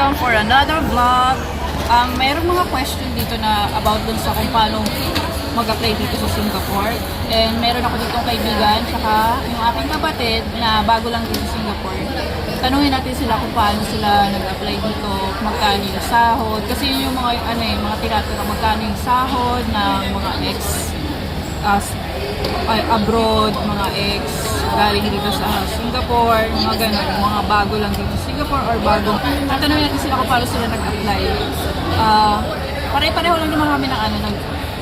welcome for another vlog. Um, mayroong mga question dito na about dun sa kung paano mag-apply dito sa Singapore. And meron ako ditong kaibigan, saka yung aking kapatid na bago lang dito sa Singapore. Tanungin natin sila kung paano sila nag-apply dito, magkano yung sahod. Kasi yun yung mga, ano eh, mga tinatanong magkano yung sahod ng mga ex as ay, abroad, mga ex galing dito sa Singapore, mga ganun, mga bago lang dito Singapore or bago. Tatanungin natin sila kung paano sila nag-apply. Ah, pare-pareho lang naman kami ng ano, ng,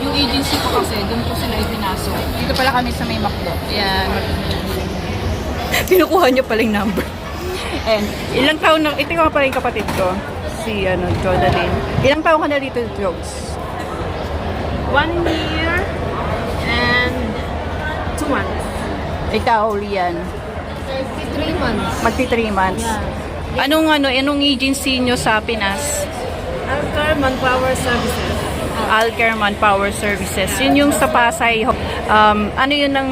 yung agency ko kasi, doon ko sila ipinasok. Dito pala kami sa may McDo. Ayan. Kinukuha niyo pala yung number. And ilang taon na, ito yung pala yung kapatid ko, si ano, Jodaline. Ilang taon ka na dito, Jokes? One year and two months. Ikaw, Lian. Three months. Magti 3 months. Yeah. Anong ano, anong agency nyo sa Pinas? Alcar Manpower Services. Alcare Manpower Services. Yun yung sa Pasay. Um, ano yun ng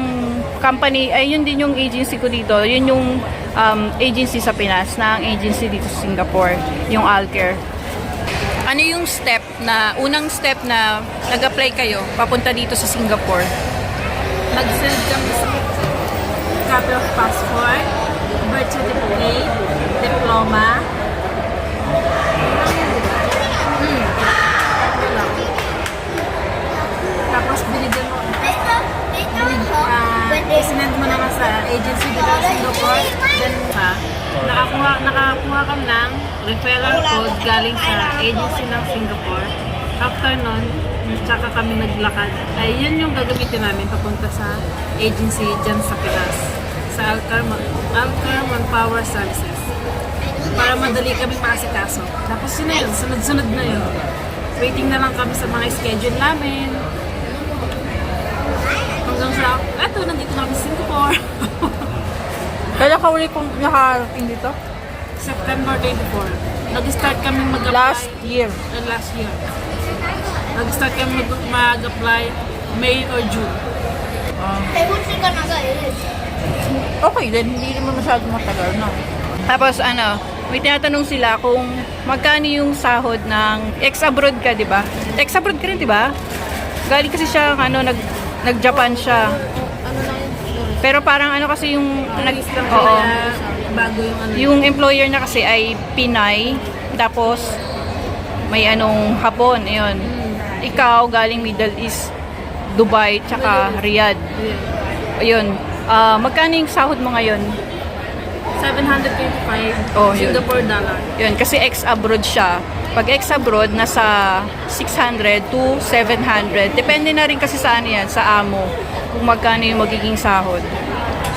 company, ay yun din yung agency ko dito. Yun yung um, agency sa Pinas na ang agency dito sa Singapore, yung Alcare. Ano yung step na, unang step na nag-apply kayo papunta dito sa Singapore? Mag-send kami sa copy of passport, certificate, diploma. Hmm. Tapos binigyan mo, uh, sinend mo naman sa agency dito sa Singapore. Then ka, nakakuha, nakakuha ka ng referral code galing sa agency ng Singapore. After nun, tsaka kami naglakad. Ay, yun yung gagamitin namin papunta sa agency dyan sa Pinas. Sa Alcar, Alcar Manpower Services. Para madali kami maasikaso. Tapos yun na yun, sunod-sunod na yun. Waiting na lang kami sa mga schedule namin. Hanggang sa, eto, nandito na kami sa Singapore. Kaya ka uli kong nakarating dito? September 24. Nag-start kami mag-apply. Last year. Uh, last year. Nag-start kami mag- mag-apply May or June. Okay din, hindi naman masyado matagal, no? Tapos ano, may tinatanong sila kung magkano yung sahod ng ex-abroad ka, di ba? Ex-abroad ka rin, di ba? Galing kasi siya, ano, nag, nag-Japan siya. Ano? Pero parang ano kasi yung, nag, oo, bago yung ano. yung employer na kasi ay Pinay, tapos may anong Hapon, yun. Ikaw, galing Middle East, Dubai, tsaka Riyadh. Ayun. Ah, magkano yung sahod mo ngayon? 725 Oh, yun. Singapore dollar. Yun, kasi ex-abroad siya. Pag ex-abroad, nasa 600 to 700. Depende na rin kasi sa ano yan, sa amo, kung magkano yung magiging sahod.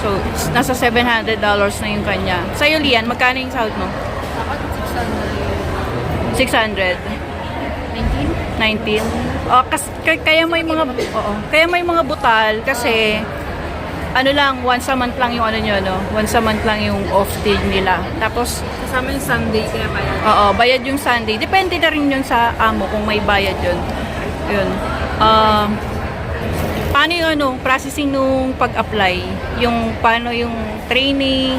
So, nasa 700 dollars na yung kanya. Sa'yo, Lian, magkano yung sahod mo? Ako 600? 619. 19? Oh, kas, kaya may mga oo, kaya may mga butal kasi ano lang, once a month lang yung ano nyo, no? Once a month lang yung off day nila. Tapos, Kasama yung Sunday kaya bayad. Oo, bayad yung Sunday. Depende na rin yun sa amo kung may bayad yun. Yun. Um, paano yung ano, processing nung pag-apply? Yung paano yung training,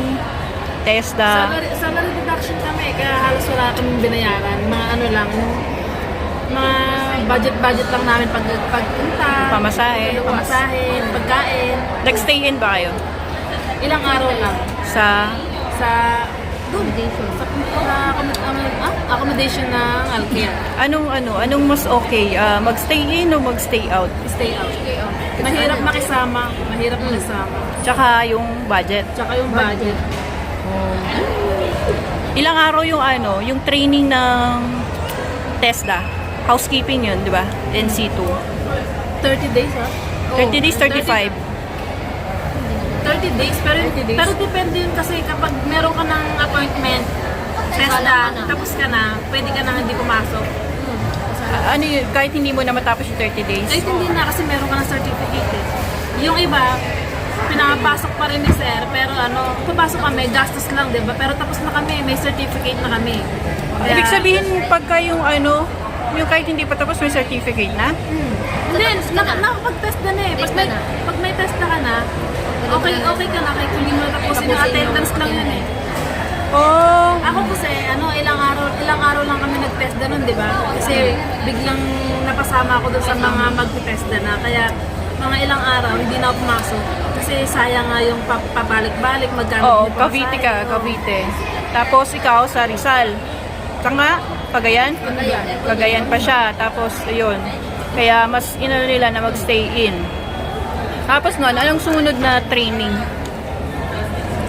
TESDA, Salary, salary deduction kami, kaya halos wala kaming binayaran. Mga ano lang, mga budget-budget lang namin pag pagpunta, pamasahe. pamasahe, pagkain. Nag-stay in ba kayo? Ilang araw lang Sa, sa accommodation. Sa, sa accommodation, ah, accommodation ng Alcare. anong ano, anong mas okay? Ah, mag-stay in o mag-stay out? Stay out. Mahirap makisama, mahirap makisama. Tsaka yung budget. Tsaka yung budget. Ilang araw yung ano, yung training ng TESDA? Housekeeping yun, di ba? NC2. 30 days, ha? 30 days, 35. 30 days, pero, pero depende yun kasi kapag meron ka ng appointment, testa, tapos ka na, pwede ka na hindi pumasok. Ah, ano yun, kahit hindi mo na matapos yung 30 days? Kahit hindi na kasi meron ka ng certificate eh. Yung iba, pinapasok pa rin ni sir, pero ano, papasok kami, gastos lang, di ba? Pero tapos na kami, may certificate na kami. Kaya- Ibig sabihin, pagka yung ano, yung kahit hindi pa tapos may certificate na? Hindi, na, nakapag-test na na eh. Pag may, pag may test na ka na, okay, okay ka na. Kahit hindi mo na tapusin ang attendance lang yun eh. Oh, Ako kasi, ano, ilang araw, ilang araw lang kami nag-test nun, di ba? Kasi biglang napasama ako dun sa mga mag-test na. Kaya mga ilang araw, hindi na ako pumasok. Kasi sayang nga yung pa- pabalik-balik, magkano Oo, yung Cavite ka. Cavite. Tapos ikaw sa Rizal. Tanga, Cagayan? Cagayan. Pa siya. Tapos, ayun. Kaya mas inano nila na magstay in. Tapos nun, anong sumunod na training?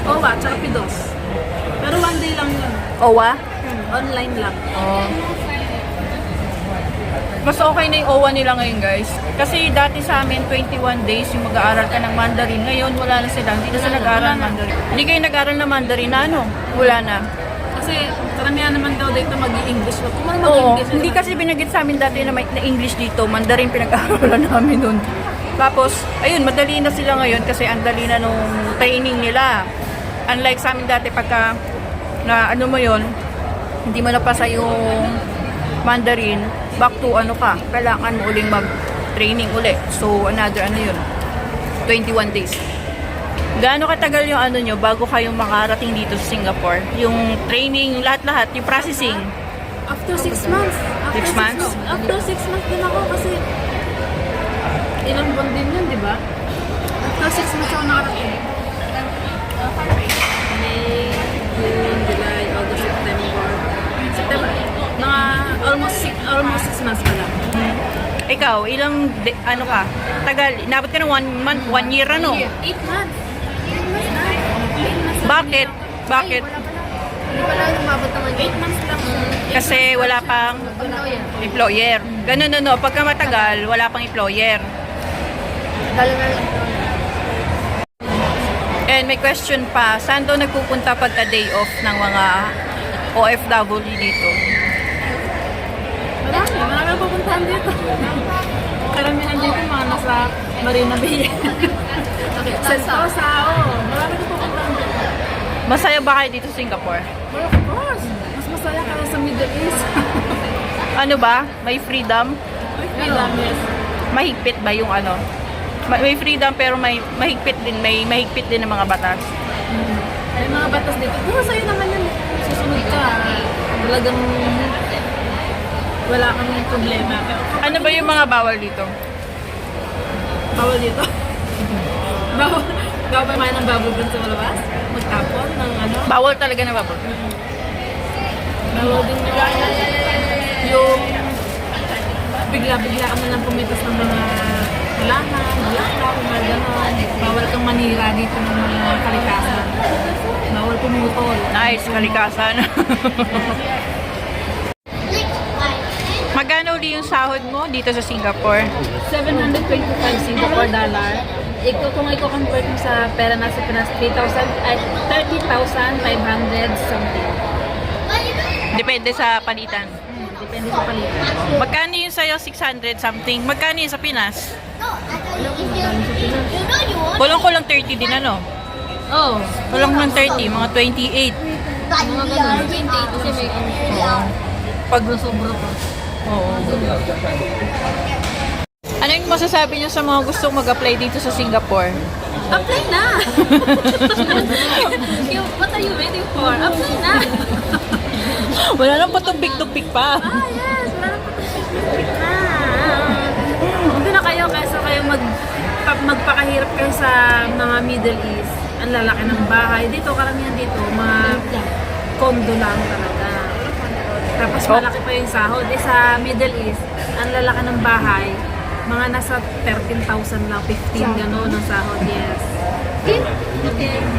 OWA, tsaka PIDOS. Pero one day lang yun. OWA? Online lang. Oo. Mas okay na yung OWA nila ngayon, guys. Kasi dati sa amin, 21 days yung mag-aaral ka ng Mandarin. Ngayon, wala na sila. Hindi na sila nag-aaral ng Mandarin. Hindi kayo nag-aaral ng Mandarin na ano? Wala na. Kasi karamihan naman daw dito mag-i-English. Kung ano Oo, mag-English. hindi kasi binagit sa amin dati na, may, na English dito, Mandarin pinag-aaralan namin nun. Tapos, ayun, madali na sila ngayon kasi ang dali na nung training nila. Unlike sa amin dati pagka, na ano mo yon hindi mo napasa yung Mandarin, back to ano ka, kailangan mo uling mag-training uli. So, another ano yun, 21 days. Gaano katagal yung ano nyo bago kayong makarating dito sa Singapore? Yung training, yung lahat-lahat, yung processing. After six months. After Six months? After six months din ako kasi ilang buwan din yun, di ba? After six months ako nakarating. May, June, July, August, September. September. Mga almost six, almost six months pa lang. Ikaw, ilang, de- ano ka, tagal, inabot ka ng one month, one year ano? Eight months. Bakit? Bakit? Hindi pa lang umabot naman. Eight months lang. Kasi wala pang employer. Ganun ano, pagka matagal, wala pang employer. Dalo na lang. And may question pa, saan daw nagpupunta pagka day off ng mga OFW dito? Marami, marami pupuntahan dito. Karamihan dito mga nasa Marina Bay. okay, Sentosa, oo. Marami ang pupuntahan dito. Masaya ba kayo dito sa Singapore? Well, of course. Mas masaya ka sa Middle East. Ano ba? May freedom? Freedom, yes. Mahigpit ba yung ano? Ma- May freedom pero may mahigpit din, may mahigpit din ng mga batas. Ay, mga batas dito. Pero sa'yo naman yun. Susunod ka. Talagang wala kang problema. Ano ba yung mga bawal dito? bawal dito. bawal, bawal ba ng bubble gum sa malabas? Magtapon ng ano? Bawal talaga na bawal. Bawal din nila yung bigla-bigla ka mo lang pumitas ng mga halaman, bulaklak, mga ganon. Bawal kang manira dito ng mga kalikasan. Bawal pumutol. Nice, kalikasan. Magkano uli yung sahod mo dito sa Singapore? 725 Singapore dollar. Iko, kung i-convert mo sa pera na sa Pinas, 3,000, ay 30,500 something. Depende sa palitan. Hmm, depende sa palitan. Magkano yung sa'yo? 600 something. Magkano yung sa Pinas? Kulong ko lang 30 din ano? Oh, Kulong ng 30, mga 28. mga ganun. 28 kasi may Pag, sobra pa. Oo. Ano yung masasabi niyo sa mga gustong mag-apply dito sa Singapore? Apply na! yung, what are you waiting for? Apply na! Wala nang patubig-tubig pa. Ah, yes! Wala na patapik na. Hindi na kayo kaysa kayo mag, pa, magpakahirap kayo sa mga Middle East. Ang lalaki ng bahay. Dito, karamihan dito, mga condo lang talaga. Tapos Oh. malaki pa yung sahod. Eh, sa Middle East, ang lalaki ng bahay, mga nasa 13,000 lang, 15 gano'n ang sahod, yes.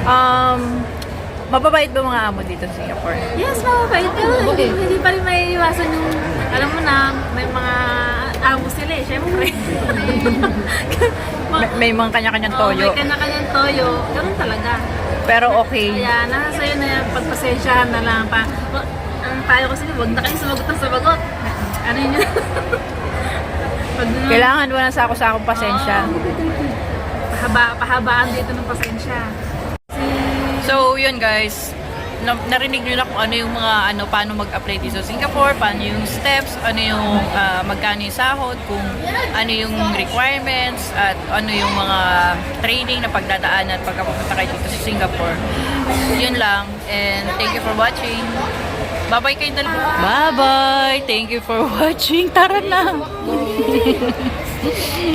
Um, mababait ba mga amo dito sa Singapore? Yes, mababait. Pero hindi, hindi pa rin may iwasan yung, alam mo na, may mga amo sila eh, syempre. May, may mga kanya-kanyang toyo. may kanya-kanyang toyo. Ganun talaga. Pero okay. Kaya nasa sa'yo na yan, pagpasensyahan na lang. Pa, payo ko sila, huwag na kayong sumagot ng sumagot. Ano yun yun? Pag na, Kailangan mo ng sako-sakong pasensya. pahaba, pahabaan dito ng pasensya. So, yun guys. na, narinig nyo na kung ano yung mga ano paano mag-apply dito sa Singapore, paano yung steps, ano yung ah, magkano yung sahod, kung ano yung requirements at ano yung mga training na pagdadaanan pagka pupunta kayo dito sa Singapore. Yun lang and thank you for watching. Bye-bye kayo dalawa. Bye-bye! Thank you for watching. Tara na!